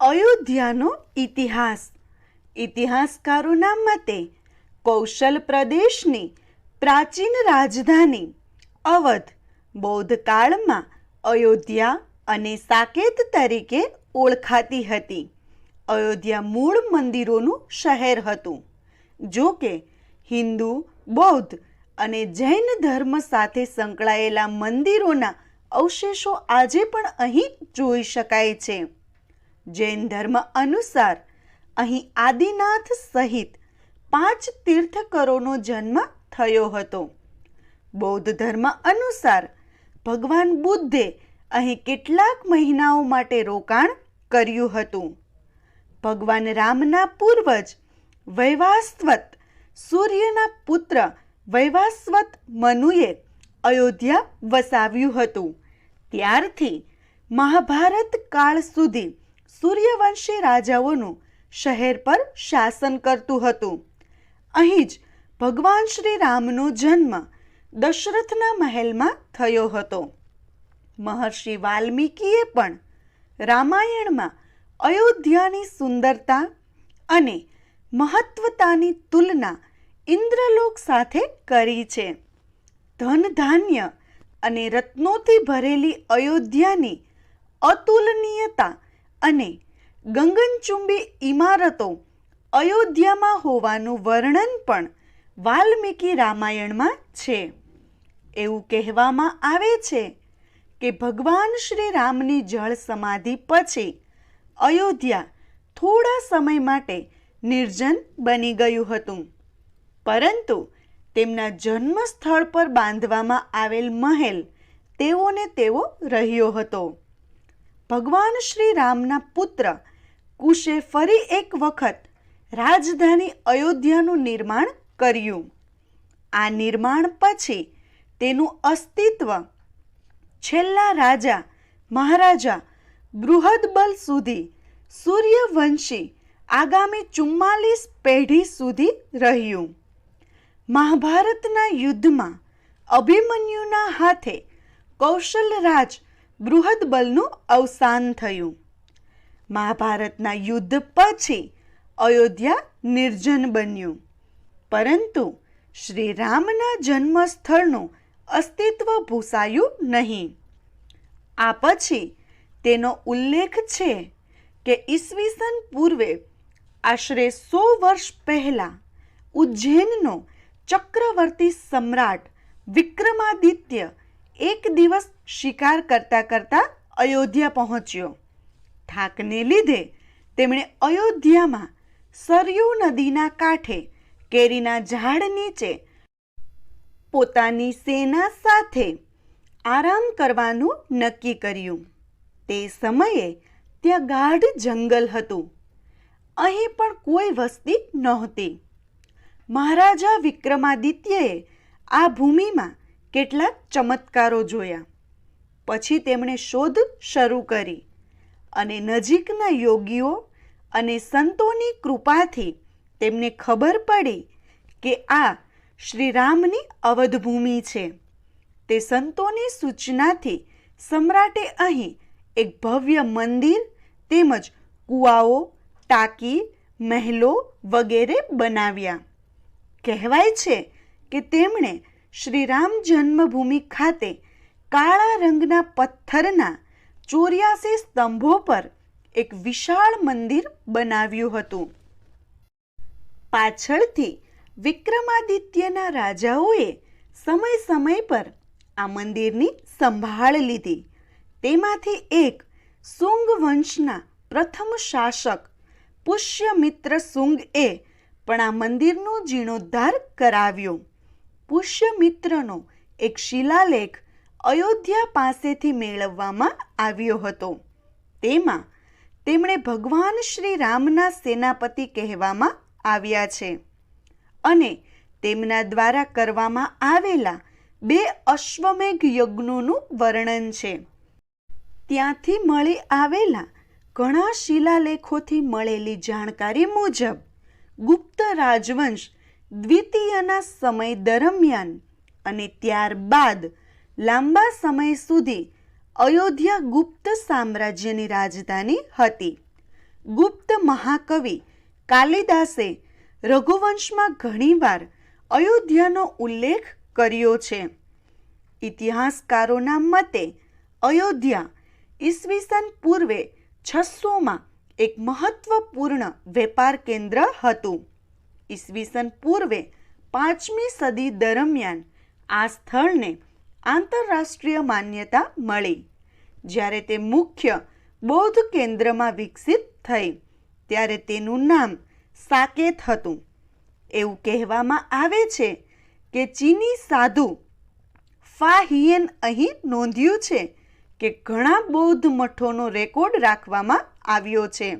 અયોધ્યાનો ઇતિહાસ. ઇતિહાસકારોના મતે કૌશલ પ્રદેશની પ્રાચીન રાજધાની અવધ બૌદ્ધ કાળમાં અયોધ્યા અને સાકેત તરીકે ઓળખાતી હતી. અયોધ્યા મૂળ મંદિરોનું શહેર હતું. જો કે હિન્દુ, બૌદ્ધ અને જૈન ધર્મ સાથે સંકળાયેલા મંદિરોના અવશેષો આજે પણ અહીં જોઈ શકાય છે. જૈન ધર્મ અનુસાર અહીં આદિનાથ સહિત પાંચ તીર્થકરોનો જન્મ થયો હતો. બૌદ્ધ ધર્મ અનુસાર ભગવાન બુદ્ધે અહીં કેટલાક મહિનાઓ માટે રોકાણ કર્યું હતું. ભગવાન રામના પૂર્વજ વૈવાસ્વત સૂર્યના પુત્ર વૈવાસ્વત મનુએ અયોધ્યા વસાવ્યું હતું. ત્યારથી મહાભારત કાળ સુધી સૂર્યવંશી રાજાઓનું શહેર પર શાસન કરતું હતું. અહીં જ ભગવાન શ્રી રામનો જન્મ દશરથના મહેલમાં થયો હતો. મહર્ષિ વાલ્મીકીએ પણ રામાયણમાં અયોધ્યાની સુંદરતા અને મહત્વતાની તુલના ઇન્દ્રલોક સાથે કરી છે. ધન ધાન્ય અને રત્નોથી ભરેલી અયોધ્યાની અતુલનીયતા અને ગગનચુંબી ઇમારતો અયોધ્યામાં હોવાનું વર્ણન પણ વાલ્મીકી રામાયણમાં છે. એવું કહેવામાં આવે છે કે ભગવાન શ્રી રામની જળ સમાધિ પછી અયોધ્યા થોડા સમય માટે નિર્જન બની ગયું હતું. પરંતુ તેમના જન્મ સ્થળ પર બાંધવામાં આવેલ મહેલ તેઓને તેવો રહ્યો હતો. ભગવાન શ્રી રામના પુત્ર કુશે ફરી એક વખત રાજધાની અયોધ્યાનું નિર્માણ કર્યું. આ નિર્માણ પછી તેનું અસ્તિત્વ છેલ્લા રાજા મહારાજા બૃહદબલ સુધી સૂર્યવંશી આગામી ચુમ્માલીસ પેઢી સુધી રહ્યું. મહાભારતના યુદ્ધમાં અભિમન્યુના હાથે કૌશલરાજ બૃહદબલનું અવસાન થયું. મહાભારતના યુદ્ધ પછી અયોધ્યા નિર્જન બન્યું. પરંતુ શ્રી રામના જન્મસ્થળનું અસ્તિત્વ ભૂસાયું નહીં. આ પછી તેનો ઉલ્લેખ છે કે ઈસવીસન પૂર્વે આશરે સો વર્ષ પહેલાં ઉજ્જૈનનો ચક્રવર્તી સમ્રાટ વિક્રમાદિત્ય એક દિવસ શિકાર કરતા કરતા અયોધ્યા પહોંચ્યો. થાકને લીધે તેમણે અયોધ્યામાં સરયુ નદીના કાંઠે કેરીના ઝાડ નીચે પોતાની સેના સાથે આરામ કરવાનું નક્કી કર્યું. તે સમયે ત્યાં ગાઢ જંગલ હતું. અહીં પણ કોઈ વસ્તી નહોતી. મહારાજા વિક્રમાદિત્યએ આ ભૂમિમાં કેટલાક ચમત્કારો જોયા. પછી તેમણે શોધ શરૂ કરી અને નજીકના યોગીઓ અને સંતોની કૃપાથી તેમને ખબર પડી કે આ શ્રીરામની અવધભૂમિ છે. તે સંતોની સૂચનાથી સમ્રાટે અહીં એક ભવ્ય મંદિર તેમજ કૂવાઓ, ટાંકી, મહેલો વગેરે બનાવ્યા. કહેવાય છે કે તેમણે શ્રી રામ જન્મભૂમિ ખાતે કાળા રંગના પથ્થરના ચોર્યાસી સ્તંભો પર એક વિશાળ મંદિર બનાવ્યું હતું. પાછળથી વિક્રમાદિત્યના રાજાઓએ સમય સમય પર આ મંદિરની સંભાળ લીધી. તેમાંથી એક સુંગ વંશના પ્રથમ શાસક પુષ્યમિત્ર સુંગએ પણ આ મંદિરનો જીર્ણોદ્ધાર કરાવ્યો. પુષ્યમિત્રનો એક શિલાલેખ અયોધ્યા પાસેથી મેળવવામાં આવ્યો હતો. તેમાં તેમણે ભગવાન શ્રી રામના સેનાપતિ કહેવામાં આવ્યા છે અને તેમના દ્વારા કરવામાં આવેલા બે અશ્વમેઘ યજ્ઞોનું વર્ણન છે. ત્યાંથી મળી આવેલા ઘણા શિલાલેખોથી મળેલી જાણકારી મુજબ ગુપ્ત રાજવંશ દ્વિતીયના સમય દરમિયાન અને ત્યારબાદ લાંબા સમય સુધી અયોધ્યા ગુપ્ત સામ્રાજ્યની રાજધાની હતી. ગુપ્ત મહાકવિ કાલિદાસે રઘુવંશમાં ઘણીવાર અયોધ્યાનો ઉલ્લેખ કર્યો છે. ઇતિહાસકારોના મતે અયોધ્યા ઈસવીસન પૂર્વે છસોમાં એક મહત્વપૂર્ણ વેપાર કેન્દ્ર હતું. ઈસવીસન પૂર્વે પાંચમી સદી દરમિયાન આ સ્થળને આંતરરાષ્ટ્રીય માન્યતા મળી. જ્યારે તે મુખ્ય બૌદ્ધ કેન્દ્રમાં વિકસિત થઈ, ત્યારે તેનું નામ સાકેત હતું. એવું કહેવામાં આવે છે કે ચીની સાધુ ફા હિયન અહીં નોંધ્યું છે કે ઘણા બૌદ્ધ મઠોનો રેકોર્ડ રાખવામાં આવ્યો છે.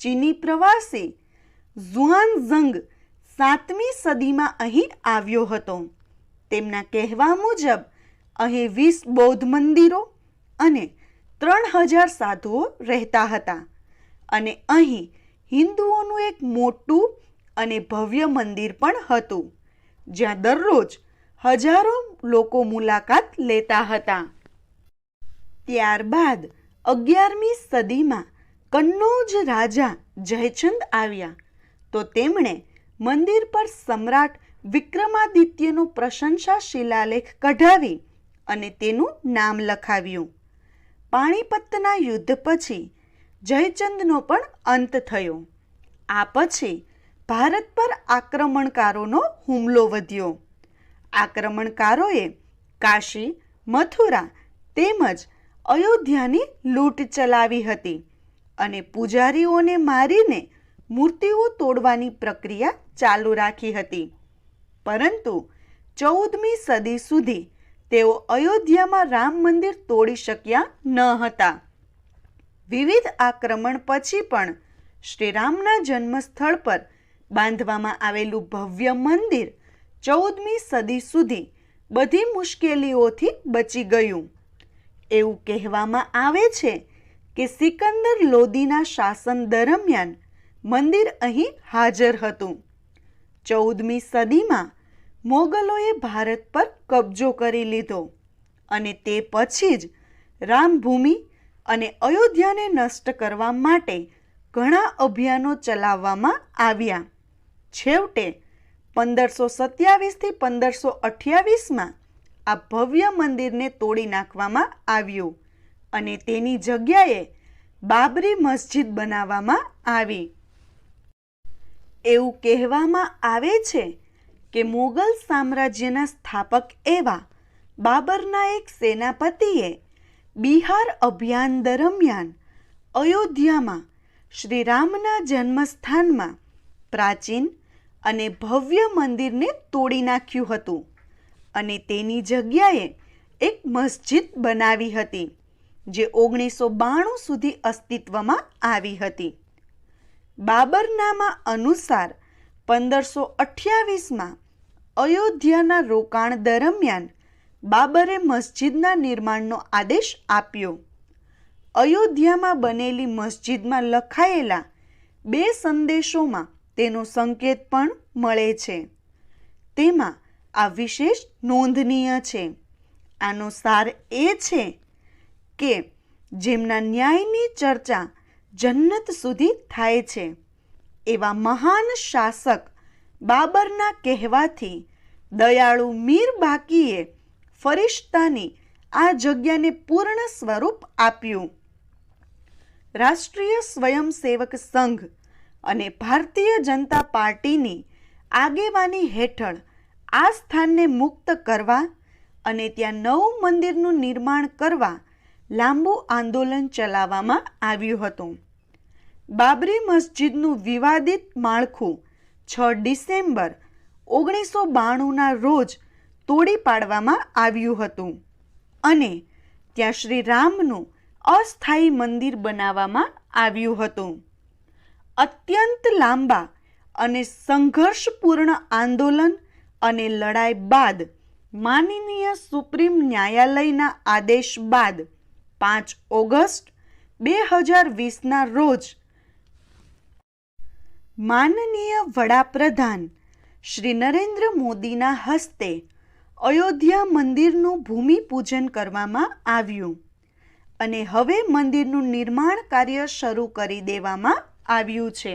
ચીની પ્રવાસી ઝુઆનઝંગ સાતમી સદીમાં અહીં આવ્યો હતો. તેમના કહેવા મુજબ, અહીં વીસ બૌદ્ધ મંદિરો અને ત્રણ હજાર સાધુઓ રહેતા હતા અને અહીં હિન્દુઓનું એક મોટું અને ભવ્ય મંદિર પણ હતું, જ્યાં દરરોજ હજારો લોકો મુલાકાત લેતા હતા. ત્યારબાદ અગિયારમી સદીમાં કન્નૌજ રાજા જયચંદ આવ્યા તો તેમણે મંદિર પર સમ્રાટ વિક્રમાદિત્યનો પ્રશંસા શિલાલેખ કઢાવી અને તેનું નામ લખાવ્યું. પાણીપતના યુદ્ધ પછી જયચંદનો પણ અંત થયો. આ પછી ભારત પર આક્રમણકારોનો હુમલો વધ્યો. આક્રમણકારોએ કાશી, મથુરા તેમજ અયોધ્યાની લૂંટ ચલાવી હતી અને પૂજારીઓને મારીને મૂર્તિઓ તોડવાની પ્રક્રિયા ચાલુ રાખી હતી. પરંતુ ચૌદમી સદી સુધી તેઓ અયોધ્યામાં રામ મંદિર તોડી શક્યા ન હતા. વિવિધ આક્રમણ પછી પણ શ્રીરામના જન્મસ્થળ પર બાંધવામાં આવેલું ભવ્ય મંદિર ચૌદમી સદી સુધી બધી મુશ્કેલીઓથી બચી ગયું. એવું કહેવામાં આવે છે કે સિકંદર લોદીના શાસન દરમિયાન મંદિર અહીં હાજર હતું. ચૌદમી સદીમાં મોગલોએ ભારત પર કબજો કરી લીધો અને તે પછી જ રામભૂમિ અને અયોધ્યાને નષ્ટ કરવા માટે ઘણા અભિયાનો ચલાવવામાં આવ્યા. છેવટે પંદરસો સત્યાવીસથી પંદરસો અઠ્યાવીસમાં આ ભવ્ય મંદિરને તોડી નાખવામાં આવ્યું અને તેની જગ્યાએ બાબરી મસ્જિદ બનાવવામાં આવી. એવું કહેવામાં આવે છે કે મુગલ સામ્રાજ્યના સ્થાપક એવા બાબરના એક સેનાપતિએ બિહાર અભિયાન દરમિયાન અયોધ્યામાં શ્રીરામના જન્મસ્થાનમાં પ્રાચીન અને ભવ્ય મંદિરને તોડી નાખ્યું હતું અને તેની જગ્યાએ એક મસ્જિદ બનાવી હતી, જે ઓગણીસો બાણું સુધી અસ્તિત્વમાં આવી હતી. બાબરનામા અનુસાર પંદરસો અઠ્યાવીસમાં અયોધ્યાના રોકાણ દરમિયાન બાબરે મસ્જિદના નિર્માણનો આદેશ આપ્યો. અયોધ્યામાં બનેલી મસ્જિદમાં લખાયેલા બે સંદેશોમાં તેનો સંકેત પણ મળે છે. તેમાં આ વિશેષ નોંધનીય છે. આનો સાર એ છે કે જેમના ન્યાયની ચર્ચા જન્નત સુધી થાય છે. એવા મહાન શાસક બાબરના કહેવાથી દયાળુ મીર બાકીએ ફરિશ્તાની આ જગ્યાને પૂર્ણ સ્વરૂપ આપ્યું. રાષ્ટ્રીય સ્વયંસેવક સંઘ અને ભારતીય જનતા પાર્ટીની આગેવાની હેઠળ આ સ્થાનને મુક્ત કરવા અને ત્યાં નવું મંદિરનું નિર્માણ કરવા લાંબુ આંદોલન ચલાવવામાં આવ્યું હતું. બાબરી મસ્જિદનું વિવાદિત માળખું છ ડિસેમ્બર ઓગણીસો બાણુંના રોજ તોડી પાડવામાં આવ્યું હતું અને ત્યાં શ્રી રામનું અસ્થાયી મંદિર બનાવવામાં આવ્યું હતું. અત્યંત લાંબા અને સંઘર્ષપૂર્ણ આંદોલન અને લડાઈ બાદ માનનીય સુપ્રીમ ન્યાયાલયના આદેશ બાદ પાંચ ઓગસ્ટ બે હજાર વીસના રોજ માનનીય વડાપ્રધાન શ્રી નરેન્દ્ર મોદીના હસ્તે અયોધ્યા મંદિરનું ભૂમિપૂજન કરવામાં આવ્યું અને હવે મંદિરનું નિર્માણ કાર્ય શરૂ કરી દેવામાં આવ્યું છે.